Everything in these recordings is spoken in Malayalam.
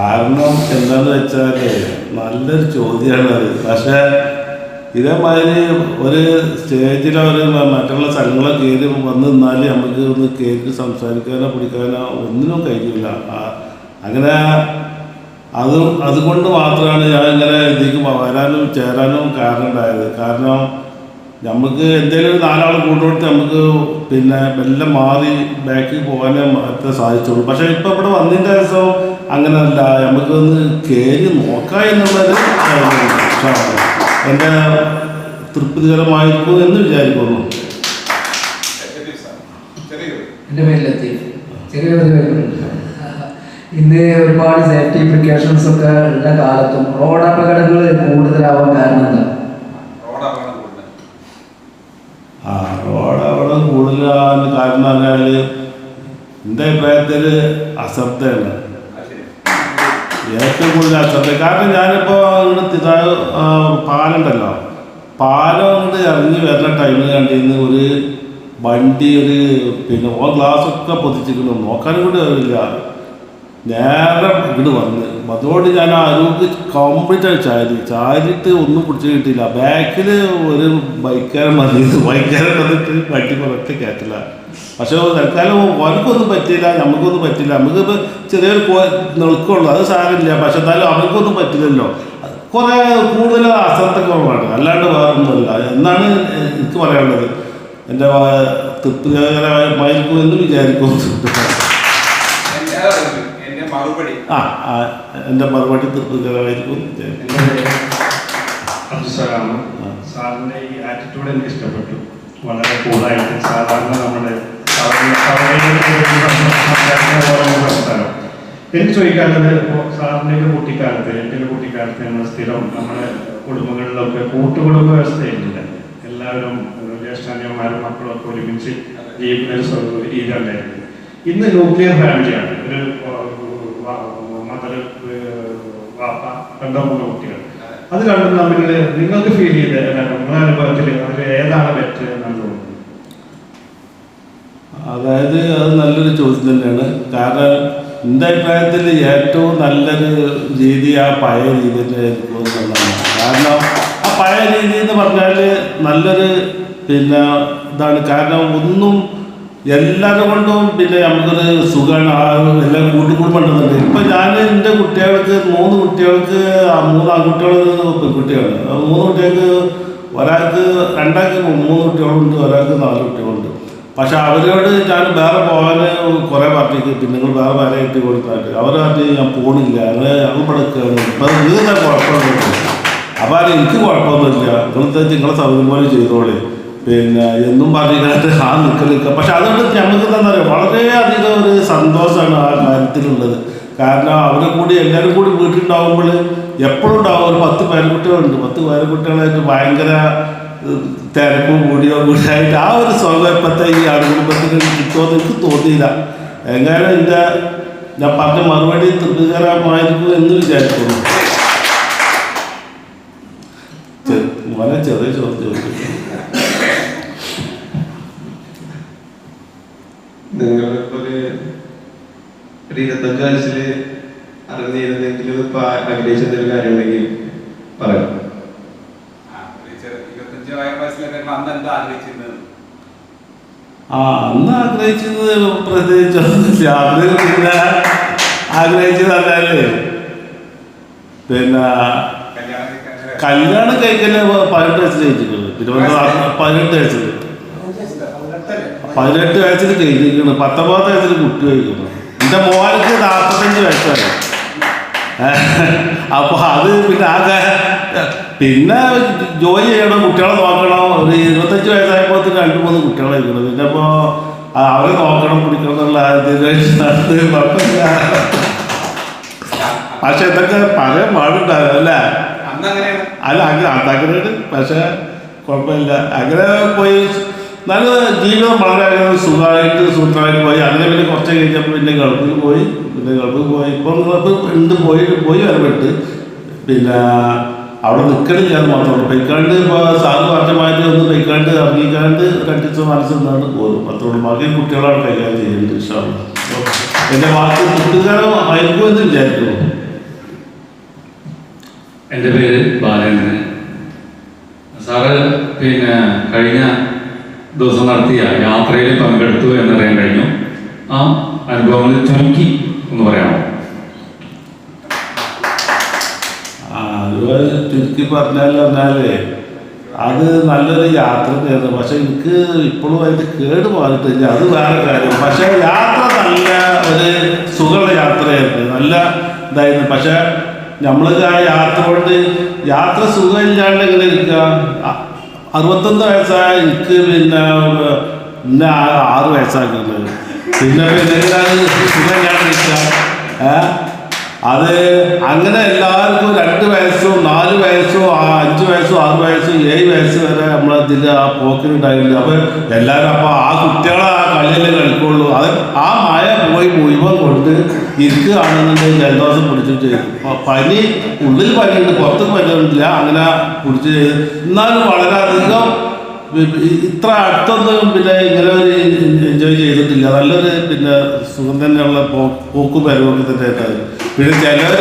കാരണം എന്താണെന്ന് വെച്ചാൽ നല്ലൊരു ചോദ്യമാണ് അത്. പക്ഷേ ഇതേമാതിരി ഒരു സ്റ്റേജിലോ ഒരു മറ്റുള്ള സ്ഥലങ്ങളോ കയറി വന്ന് നിന്നാൽ നമുക്ക് ഒന്ന് കയറി സംസാരിക്കാനോ പിടിക്കാനോ ഒന്നിനും കഴിയില്ല അങ്ങനെ അത് അതുകൊണ്ട് മാത്രമാണ് ഞാൻ ഇങ്ങനെ ഇതിലേക്ക് വരാനും ചേരാനും കാരണം ഉണ്ടായത്. കാരണം നമുക്ക് എന്തെങ്കിലും ഒരു നാലാൾ കൂട്ടുകൊടുത്ത് നമുക്ക് പിന്നെ മെല്ലെ മാറി ബാക്കിൽ പോകാനേ മാത്രമേ സാധിച്ചുള്ളൂ. പക്ഷേ ഇപ്പോൾ ഇവിടെ വന്നതിന്റെ ദിവസം അങ്ങനെയല്ല നമുക്കൊന്ന് കയറി നോക്കാം എന്നുള്ളത്. എന്റെ തൃപ്തികരമായിരിക്കും എന്ന് വിചാരിക്കുന്നു. എന്റെ പേരിലെത്തി ഇന്ന് ഒരുപാട് സേഫ്റ്റി പ്രിക്കോഷൻസ് ഒക്കെ ഉള്ള കാലത്തും റോഡ് അപകടങ്ങൾ കൂടുതലാവാൻ കാരണം എന്താ? ആ റോഡ് അപകടം കൂടുതലാണ് കാരണം പറഞ്ഞാൽ എന്റെ അഭിപ്രായത്തിൽ അശ്രദ്ധയാണ് ഏറ്റവും കൂടുതൽ അശ്രദ്ധ കാരണം ഞാനിപ്പോൾ ഇങ്ങോട്ട് ഇതാ പാലുണ്ടല്ലോ. പാലം കൊണ്ട് ഇറങ്ങി വരുന്ന ടൈമിൽ കണ്ടിരുന്ന് ഒരു വണ്ടി ഒരു പിന്നെ ഓ ഗ്ലാസ് ഒക്കെ പൊതിച്ചിരിക്കണം നോക്കാനും കൂടി അറിയില്ല നേരെ ഇങ്ങോട്ട് വന്ന്. അതുകൊണ്ട് ഞാൻ അരൂക്ക് കംപ്ലീറ്റ് ആയി ചാരി. ചാരിട്ട് ഒന്നും പിടിച്ച് കിട്ടിയില്ല. ബാക്കിൽ ഒരു ബൈക്കാരൻ വന്നിരുന്നു. ബൈക്കാരൻ വന്നിട്ട് വണ്ടി പുറത്ത് കയറ്റില്ല. പക്ഷെ തൽക്കാലം ഓനക്കൊന്നും പറ്റില്ല നമുക്കൊന്നും പറ്റില്ല നമുക്കിപ്പോൾ ചെറിയൊരു നിൽക്കുള്ളൂ. അത് സാരമില്ല. പക്ഷെ എന്നാലും അവർക്കൊന്നും പറ്റില്ലല്ലോ. കുറേ കൂടുതൽ അശ്രദ്ധക്കുറവാണ് അല്ലാണ്ട് വേറൊന്നുമില്ല. എന്നാണ് എനിക്ക് പറയാനുള്ളത്. എന്റെ തൃപ്തികരമായിരിക്കും എന്ന് വിചാരിക്കും എന്റെ മറുപടി. ആ എന്റെ മറുപടി തൃപ്തികരമായിരിക്കും സാറിന്റെ ഈ ആറ്റിറ്റ്യൂഡ് എനിക്ക് ഇഷ്ടപ്പെട്ടു. വളരെ കൂളായിട്ട് സാധാരണ നമ്മുടെ എനിക്ക് ചോദിക്കാനുള്ളത് ഇപ്പോൾ സാറിന്റെ കുട്ടിക്കാലത്ത് എന്റെ കുട്ടിക്കാലത്ത് നമ്മൾ സ്ഥിരം നമ്മുടെ കുടുംബങ്ങളിലൊക്കെ കൂട്ടുകുടുംബ വ്യവസ്ഥയുണ്ട് എല്ലാവരും ജ്യേഷ്ഠാന്യന്മാരും മക്കളും ഒക്കെ ഒരുമിച്ച് ജീവിക്കുന്ന ഒരു രീതി ഉണ്ടായിരുന്നു. ഇന്ന് ന്യൂക്ലിയർ ഫാമിലിയാണ് ഒരു മദർ വാപ്പ രണ്ടോ മൂന്നോ കുട്ടികൾ അത് കണ്ടു തമ്മിൽ നിങ്ങൾക്ക് ഫീൽ ചെയ്ത? നിങ്ങളുടെ അനുഭവത്തിൽ അതിൽ ഏതാണ് ബെറ്റർ എന്നാണ് തോന്നുന്നത്? അതായത് അത് നല്ലൊരു ചോദ്യം തന്നെയാണ്. കാരണം എന്റെ അഭിപ്രായത്തിൽ ഏറ്റവും നല്ലൊരു രീതി ആ പഴയ രീതി എന്നുള്ളതാണ്. കാരണം ആ പഴയ രീതി എന്ന് പറഞ്ഞാൽ നല്ലൊരു പിന്നെ ഇതാണ്. കാരണം ഒന്നും എല്ലാവരും കൊണ്ടും പിന്നെ നമുക്കൊരു സുഖമാണ്. എല്ലാം കൂട്ടുകുടുംബം പണ്ടുന്നുണ്ട് ഇപ്പം ഞാൻ എന്റെ കുട്ടികൾക്ക് മൂന്ന് കുട്ടികൾക്ക് മൂന്ന് ആൺകുട്ടികൾ പെൺകുട്ടികളാണ് മൂന്ന് കുട്ടികൾക്ക് ഒരാൾക്ക് രണ്ടാൾക്ക് മൂന്ന് കുട്ടികളുണ്ട് ഒരാൾക്ക് നാല് കുട്ടികളുണ്ട്. പക്ഷെ അവരോട് ഞാൻ വേറെ പോകാൻ കുറേ പാർട്ടിക്ക് പിന്നെ നിങ്ങൾ വേറെ വേറെ ഇട്ട് കൊടുത്തായിട്ട് അവരായിട്ട് ഞാൻ പോണില്ല. അങ്ങനെ നിൽക്കുകയാണ് ഇപ്പം തന്നെ കുഴപ്പമൊന്നുമില്ല. അപ്പോൾ എനിക്ക് കുഴപ്പമൊന്നുമില്ല. നിങ്ങളത്തെ നിങ്ങളെ സൗകര്യം പോലെ ചെയ്തോളെ. പിന്നെ എന്നും പറഞ്ഞിട്ട് ആ നിൽക്കൽ നിൽക്കുക പക്ഷെ അതുകൊണ്ട് ഞങ്ങൾക്ക് എന്താ പറയുക വളരെയധികം ഒരു സന്തോഷമാണ് ആ കാര്യത്തിലുള്ളത്. കാരണം അവരെ കൂടി എല്ലാവരും കൂടി വീട്ടിലുണ്ടാവുമ്പോൾ എപ്പോഴും ഉണ്ടാവും. ഒരു പത്ത് പേരക്കുട്ടികളുണ്ട് പത്ത് പേരക്കുട്ടികളായിട്ട് ഭയങ്കര തിരക്കും കൂടിയോ കൂടിയായിട്ട് ആ ഒരു സുഖം ഇപ്പോഴത്തെ ഈ അണുകുടുംബത്തിന് കിട്ടുമെന്ന് എനിക്ക് തോന്നിയില്ല. എങ്ങനെ എന്റെ ഞാൻ പറഞ്ഞ മറുപടി തൃപ്തികരമായിരിക്കും എന്ന് വിചാരിക്കുന്നു. ചെറിയ ചോദ്യം. ചോദിച്ചു നിങ്ങളിപ്പോ ഒരു ഒരു ഇരുപത്തഞ്ച് വയസ്സിൽ അറിഞ്ഞിരുന്നെങ്കിലും ഇപ്പൊ ആഗ്രഹിച്ച എന്തെങ്കിലും കാര്യം ഉണ്ടെങ്കിൽ പറയാം. ആ, അന്ന് എന്താ ആഗ്രഹിച്ചിരുന്നത്? ആ അന്ന് ആഗ്രഹിച്ചത് പ്രത്യേകിച്ചൊന്നുമില്ല. അന്ന് പിന്നെ ആഗ്രഹിച്ചതല്ലേ പിന്നെ കല്യാണം കഴിക്കൽ പതിനെട്ട് വയസ്സിൽ കഴിച്ചിട്ടുള്ളത് തിരുവനന്തപുരം പതിനെട്ട് വയസ്സിൽ പതിനെട്ട് വയസ്സിൽ കഴിഞ്ഞിരിക്കുന്നു പത്തൊമ്പത് വയസ്സിൽ കുട്ടി കഴിക്കുന്നു. എന്റെ മോനക്ക് നാൽപ്പത്തഞ്ച് വയസ്സായി. അപ്പോൾ അത് പിന്നെ ആ കാ- പിന്നെ ജോലി ചെയ്യണം കുട്ടികളെ നോക്കണം. ഒരു ഇരുപത്തഞ്ച് വയസ്സായപ്പോൾ രണ്ട് മൂന്ന് കുട്ടികളെ ഇരിക്കണം. പിന്നെ ഇപ്പോൾ അവരെ നോക്കണം പിടിക്കണം എന്നുള്ള കുഴപ്പമില്ല. പക്ഷെ ഇതൊക്കെ പല പാടുണ്ടായിരുന്നു അല്ലേ? അല്ല അങ്ങനെ അതങ്ങനെ പക്ഷെ കുഴപ്പമില്ല. അങ്ങനെ പോയി നല്ല ജീവിതം വളരെ അധികം സുഖമായിട്ട് സൂത്രമായിട്ട് പോയി. അങ്ങനെ പിന്നെ കുറച്ച് കഴിഞ്ഞപ്പോൾ പിന്നെ ഗൾഫിൽ പോയി പിന്നെ ഗൾഫിൽ പോയി. ഇപ്പം ഗൾഫ് ഉണ്ട് പോയി പോയി വരവിട്ട്. പിന്നെ അവിടെ നിൽക്കണില്ല ഞാൻ മാത്രമേ പൈക്കാണ്ട് ഇപ്പോൾ സാറ് പറഞ്ഞമാതിരി ഒന്ന് പൈക്കാണ്ട് ഇറങ്ങിക്കാണ്ട് രണ്ടിച്ച് മനസ്സിലാണ് പോരും അത്രയുള്ളൂ ബാക്കി കുട്ടികളാണ് കൈകാര്യം ചെയ്യുന്നത് ഇഷ്ടമാണ് എന്റെ വാക്ക് കുട്ടിക്കാരൻ ആയിരിക്കും എന്ന് വിചാരിക്കുന്നു. എന്റെ പേര് ബാലേന്ദ്രൻ സാറ് പിന്നെ കഴിഞ്ഞ ദിവസം നടത്തിയ യാത്രയിൽ പങ്കെടുത്തു എന്നറിയാൻ കഴിഞ്ഞു. ആ അനുഭവങ്ങൾ ചുരുക്കി ഒന്ന് പറയാമോ? അതുപോലെ ചുരുക്കി പറഞ്ഞാൽ പറഞ്ഞാലേ അത് നല്ലൊരു യാത്ര തന്നെയായിരുന്നു പക്ഷെ എനിക്ക് ഇപ്പോഴും അതിന്റെ കേട് മാറിയിട്ടില്ല. അത് വേറെ കാര്യം. പക്ഷെ യാത്ര നല്ല ഒരു സുഖമുള്ള യാത്രയായിരുന്നു. നല്ല ഇതായിരുന്നു. പക്ഷെ നമ്മൾ ആ യാത്ര കൊണ്ട് യാത്ര സുഖമില്ലാണ്ട് എങ്ങനെ ഇരിക്കുക? അറുപത്തൊന്ന് വയസ്സായ എനിക്ക് പിന്നെ എന്നെ ആറ് വയസ്സാക്കുന്നത് പിന്നെ പിന്നെ ഞാൻ അത് അങ്ങനെ എല്ലാവർക്കും രണ്ട് വയസ്സോ നാല് വയസ്സോ അഞ്ച് വയസ്സോ ആറ് വയസ്സോ ഏഴ് വയസ്സ് വരെ നമ്മളതിൽ ആ പോക്കിനുണ്ടായിട്ടുണ്ട് അപ്പോൾ എല്ലാവരും അപ്പോൾ ആ കുട്ടികളെ ആ കളിയിൽ കളിക്കുള്ളൂ. അത് ആ മായ പോയി മുഴുവൻ കൊണ്ട് ഇരിക്കുകയാണെന്നുണ്ടെങ്കിൽ ജലദോഷം പിടിച്ചു ചെയ്തു. പനി ഉള്ളിൽ പനിയുണ്ട് പുറത്ത് പനിയുണ്ടില്ല അങ്ങനെ പിടിച്ചു ചെയ്ത്. എന്നാലും വളരെയധികം ഇത്ര അടുത്തൊന്നും പിന്നെ ഇങ്ങനെ ഒരു എൻജോയ് ചെയ്തിട്ടില്ല. നല്ലൊരു പിന്നെ സുഖം തന്നെയുള്ള പോക്കും വരവൊക്കെ തന്നെ പിന്നെ ചിലർ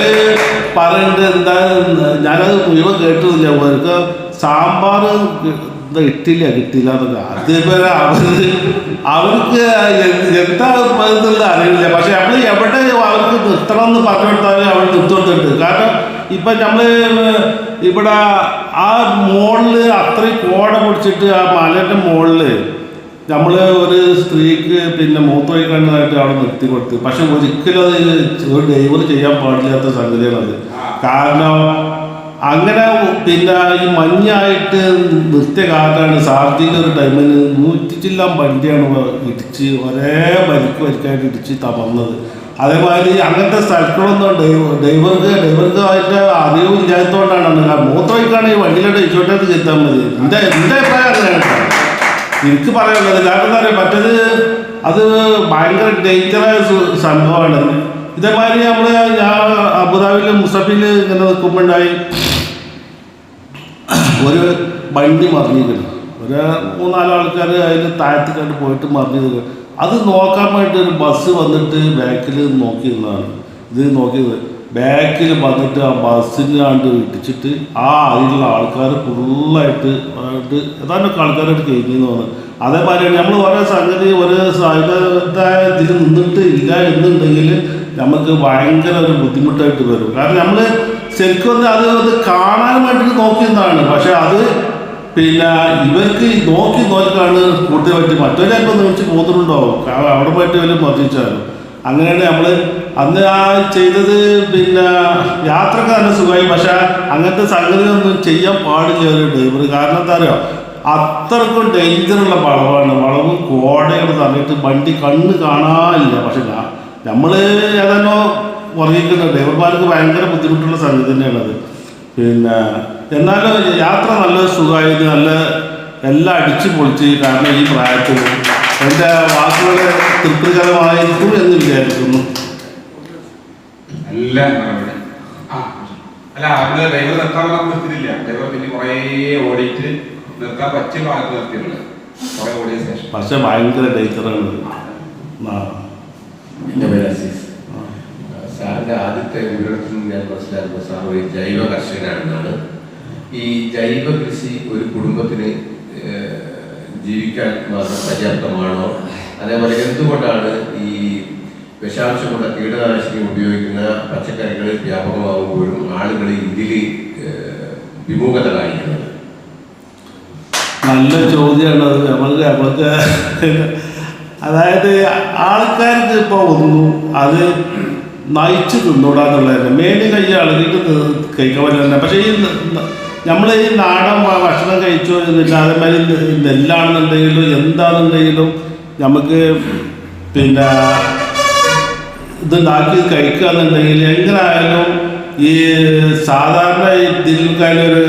പറയുന്നുണ്ട് എന്താ ഞാനത് മുഴുവൻ കേട്ടില്ല അവർക്ക് സാമ്പാർ എന്താ ഇട്ടില്ല കിട്ടില്ല എന്നൊക്കെ. അതേപോലെ അവർ അവർക്ക് എന്താ പറയുന്നത് അറിയില്ല. പക്ഷെ നമ്മൾ എവിടെ അവർക്ക് നിർത്തണം എന്ന് പറഞ്ഞു കൊടുത്താലും അവർ നിർത്തുന്നുണ്ട് കാരണം ഇപ്പം നമ്മൾ ഇവിടെ ആ മോളിൽ അത്രയും കോട പിടിച്ചിട്ട് ആ മലയുടെ മോളിൽ നമ്മൾ ഒരു സ്ത്രീക്ക് പിന്നെ മൂത്രമൊഴിക്കേണ്ടതായിട്ട് അവിടെ നിർത്തി കൊടുത്തു. പക്ഷെ ഒരിക്കലും അത് ഒരു ഡ്രൈവർ ചെയ്യാൻ പാടില്ലാത്ത സംഗതിയാണത് കാരണം അങ്ങനെ പിന്നെ ഈ മഞ്ഞായിട്ട് നിർത്തിയ കാറ്റാണ് സാർജിയിൽ ഒരു ടൈമിന് നൂറ്റി വണ്ടിയാണ് ഇടിച്ച് ഒരേ വലിക്ക് വലിക്കായിട്ട് ഇടിച്ച് തമർന്നത് അതേമാതിരി അങ്ങനത്തെ സ്ഥലങ്ങളൊന്നും ഡ്രൈവർ ഡ്രൈവർക്ക് ഡ്രൈവർക്ക് അതിന്റെ അറിവ് ഇല്ലാത്തതുകൊണ്ടാണ് കാരണം ഈ വണ്ടിയിലോട്ട് ഇച്ചോട്ടേക്ക് ചെത്താൻ മതി. എന്റെ എന്റെ അഭിപ്രായം അങ്ങനെയാണ് എനിക്ക് പറയാനുള്ളത് കാരണം എന്താ പറയുക മറ്റേത് അത് ഭയങ്കര ഡേഞ്ചറായ സംഭവമാണ്. ഇതേമാതിരി നമ്മൾ ഞാൻ അബുദാബിയിൽ മുസഫിൽ ഇങ്ങനെ നിൽക്കുമ്പോണ്ടായി ഒരു വണ്ടി മറിഞ്ഞിരുന്നു ഒരു മൂന്നാൽ ആൾക്കാർ അതിൽ താഴത്ത് കണ്ട് പോയിട്ട് മറിഞ്ഞത് അത് നോക്കാൻ വേണ്ടി ഒരു ബസ് വന്നിട്ട് ബാക്കിൽ നോക്കിയിരുന്നതാണ് ഇത് നോക്കിയത്. ബാക്കിൽ വന്നിട്ട് ആ ബസ്സിനാണ്ട് ഇടിച്ചിട്ട് ആ അതിലുള്ള ആൾക്കാർ ഫുള്ളായിട്ട് ആയിട്ട് ഏതാണ്ടൊക്കെ ആൾക്കാരായിട്ട് കഴിഞ്ഞെന്ന് തോന്നുന്നു അതേമാതിരി നമ്മൾ ഓരോ സംഗതി ഒരു അതിന്റെതായ ഇതിൽ നിന്നിട്ട് ഇല്ല എന്നുണ്ടെങ്കിൽ നമുക്ക് ഭയങ്കര ഒരു ബുദ്ധിമുട്ടായിട്ട് വരും. കാരണം നമ്മൾ ശരിക്കും അത് അത് കാണാൻ വേണ്ടിയിട്ട് നോക്കിയതാണ്. പക്ഷെ അത് പിന്നെ ഇവർക്ക് നോക്കി നോക്കാണ് കൂട്ടി പറ്റി ചിലപ്പോൾ പോകുന്നുണ്ടോ പോകുന്നുണ്ടാവും. കാരണം അവിടെ പോയിട്ട് ഇവർ മർദ്ദിച്ചാലും. അങ്ങനെയാണ് നമ്മൾ അന്ന് ആ ചെയ്തത് പിന്നെ യാത്രയ്ക്ക് നല്ല സുഖമായി. പക്ഷെ അങ്ങനത്തെ സംഗതിയൊന്നും ചെയ്യാൻ പാടില്ല ഒരു ഡ്രൈവർ കാരണം എന്താ പറയുക അത്രക്കും ഡേഞ്ചറുള്ള വളവാണ്. വളവും കോടകൾ തന്നിട്ട് വണ്ടി കണ്ണ് കാണാനില്ല. പക്ഷെ നമ്മൾ ഏതാനോ ഉറങ്ങിക്കുന്നത് ഡ്രൈവർമാർക്ക് ഭയങ്കര ബുദ്ധിമുട്ടുള്ള സംഗതി തന്നെയാണത്. പിന്നെ എന്നാലും യാത്ര നല്ല സുഖമായിരുന്നു നല്ല എല്ലാം അടിച്ചു പൊളിച്ച് കാരണം ഈ പ്രായത്തിൽ എന്റെ വാക്കുകൾ തൃപ്തികരമായിരിക്കും എന്ന് വിചാരിക്കുന്നു. എല്ലാം അല്ല അവിടെ ഡ്രൈവർ നിർത്താൻ നിർത്തിയില്ല ഡ്രൈവർ പിന്നെ കുറേ ഓടിയിട്ട് നിർത്താൻ പറ്റിയ ഭാഗത്ത് നിർത്തിയിട്ടുള്ളത് കുറേ ഓടിയ ശേഷം. പക്ഷെ ഭയങ്കര ഡേറ്ററാണ് എന്റെ പേര്. സാറിന്റെ ആദ്യത്തെ വിവരത്തിൽ നിന്ന് ഞാൻ മനസ്സിലാക്കുന്ന സാർ ഒരു ജൈവ കർഷകനാണെന്നാണ്. ഈ ജൈവ കൃഷി ഒരു കുടുംബത്തിന് ജീവിക്കാൻ മാത്രം പര്യാപ്തമാണോ? അതേപോലെ എന്തുകൊണ്ടാണ് ഈ വിഷാംശമുള്ള കീടനാശിനി ഉപയോഗിക്കുന്ന പച്ചക്കറികൾ വ്യാപകമാകുമ്പോഴും ആളുകൾ ഇതിൽ വിമുഖത കാണിക്കുന്നത്? നല്ല ചോദ്യമാണ് അത്. നമ്മളുടെ നമ്മൾക്ക് അതായത് ആൾക്കാർക്ക് ഇപ്പോൾ ഒന്നും അത് നയിച്ച് തിന്നൂടാന്നുള്ളതല്ല മേൽ കൈ അളകിട്ട് കഴിക്കാൻ പറ്റില്ല. പക്ഷേ ഈ നമ്മൾ ഈ നാടൻ ഭക്ഷണം കഴിച്ചു എന്നിട്ട് അതേമാതിരി നെല്ലാണെന്നുണ്ടെങ്കിലും എന്താണെന്നുണ്ടെങ്കിലും നമുക്ക് പിന്നെ ഇതുണ്ടാക്കി കഴിക്കുക എന്നുണ്ടെങ്കിൽ എങ്ങനായാലും ഈ സാധാരണ ഇതിൽക്കാലും ഒരു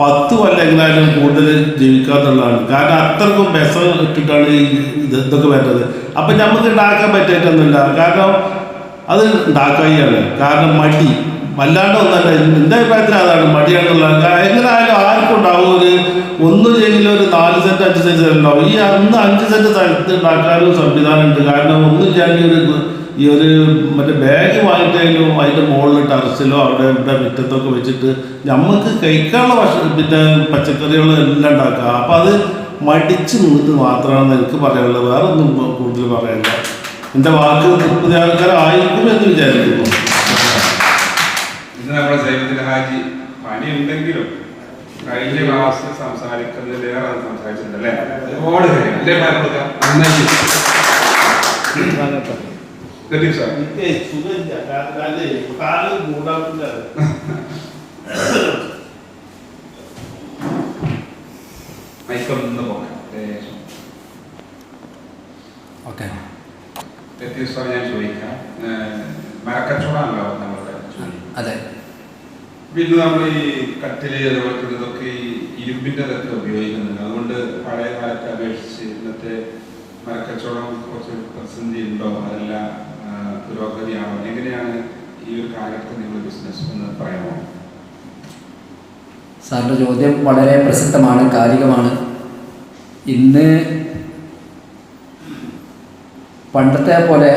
പത്ത് കൊല്ലം എങ്ങനായാലും കൂടുതൽ ജീവിക്കുക എന്നുള്ളതാണ്. കാരണം അത്രക്കും വിഷം ഇട്ടിട്ടാണ് ഈ ഇത് ഇതൊക്കെ വരുന്നത്. അപ്പം നമുക്ക് ഉണ്ടാക്കാൻ പറ്റിയിട്ടൊന്നുമില്ല. കാരണം അത് ഉണ്ടാക്കുകയാണ് കാരണം മടി. വല്ലാണ്ട് ഒന്നല്ല എന്റെ അഭിപ്രായത്തിൽ അതാണ് മടിയാണുള്ള എങ്ങനെ ആയാലും ആർക്കും ഉണ്ടാവും ഒരു ഒന്നും ചെയ്യില്ല ഒരു നാല് സെന്റ് അഞ്ച് സെന്റ് ഉണ്ടാവും. ഈ അന്ന് അഞ്ച് സെന്റ് സ്ഥലത്ത് ഉണ്ടാക്കാനും സംവിധാനം ഉണ്ട്. കാരണം ഒന്നും ചെയ്യാൻ ഒരു ഈ ഒരു മറ്റേ ബാഗ് വാങ്ങിയിട്ടെങ്കിലും അതിന്റെ മുകളിൽ ടെറസിലോ അവിടെ ഇവിടെ മുറ്റത്തൊക്കെ വെച്ചിട്ട് നമുക്ക് കഴിക്കാനുള്ള ഭക്ഷണം പിന്നെ പച്ചക്കറികളും എല്ലാം ഉണ്ടാക്കാം. അപ്പോൾ അത് മടിച്ച് നിന്നിട്ട് മാത്രമാണ് എനിക്ക് പറയാനുള്ളത്. വേറെ ഒന്നും കൂടുതൽ പറയാനില്ല. എന്റെ വാക്ക് ആയിരിക്കും എന്ന് വിചാരിക്കുന്നു. നമ്മുടെ ഹാജി കഴിഞ്ഞ ക്ലാസ് സംസാരിക്കുന്നതിലേറെ ഒരുപാട് സാർ ഞാൻ ചോദിക്കാം ഏഹ് മരക്കച്ചവടമാണല്ലോ നമ്മുടെ അതെ പിന്നെ നമ്മൾ ഈ കട്ടിൽ അതുപോലെ തന്നെ ഇതൊക്കെ ഈ ഇരുമ്പിന്റെ ഇതൊക്കെ ഉപയോഗിക്കുന്നുണ്ട് അതുകൊണ്ട് പഴയ കാലത്തെ അപേക്ഷിച്ച് ഇന്നത്തെ മരക്കച്ചവടം കുറച്ച് പ്രതിസന്ധി ഉണ്ടോ അതല്ല പുരോഗതിയാണോ എങ്ങനെയാണ് ഈ ഒരു കാലഘട്ടത്തിൽ നിങ്ങൾ ബിസിനസ് എന്ന് പറയാമോ സാറിന്റെ ചോദ്യം വളരെ പ്രസക്തമാണ് കാലികമാണ് ഇന്ന് പണ്ടത്തെ പോലെ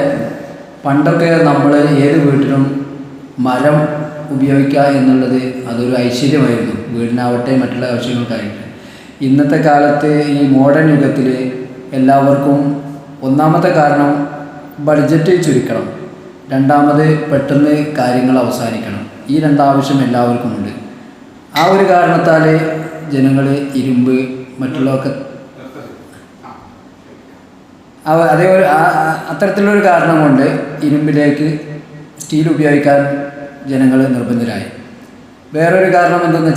പണ്ടൊക്കെ നമ്മൾ ഏത് വീട്ടിലും മരം ഉപയോഗിക്കുക എന്നുള്ളത് അതൊരു ഐശ്വര്യമായിരുന്നു. വീടിനാവട്ടെ മറ്റുള്ള ആവശ്യങ്ങൾക്കായിട്ട്. ഇന്നത്തെ കാലത്ത് ഈ മോഡേൺ യുഗത്തിൽ എല്ലാവർക്കും ഒന്നാമത്തെ കാരണം ബഡ്ജറ്റ് ചുരുക്കണം. രണ്ടാമത് പെട്ടെന്ന് കാര്യങ്ങൾ അവസാനിക്കണം. ഈ രണ്ടാവശ്യം എല്ലാവർക്കുമുണ്ട്. ആ ഒരു കാരണത്താൽ ജനങ്ങൾ ഇരുമ്പ് മറ്റുള്ളതൊക്കെ അതേ ഒരു ഒരു അത്തരത്തിലുള്ളൊരു കാരണം കൊണ്ട് ഇരുമ്പിലേക്ക് സ്റ്റീൽ ഉപയോഗിക്കാൻ ജനങ്ങൾ നിർബന്ധരായി വേറൊരു കാരണം എന്തെന്ന്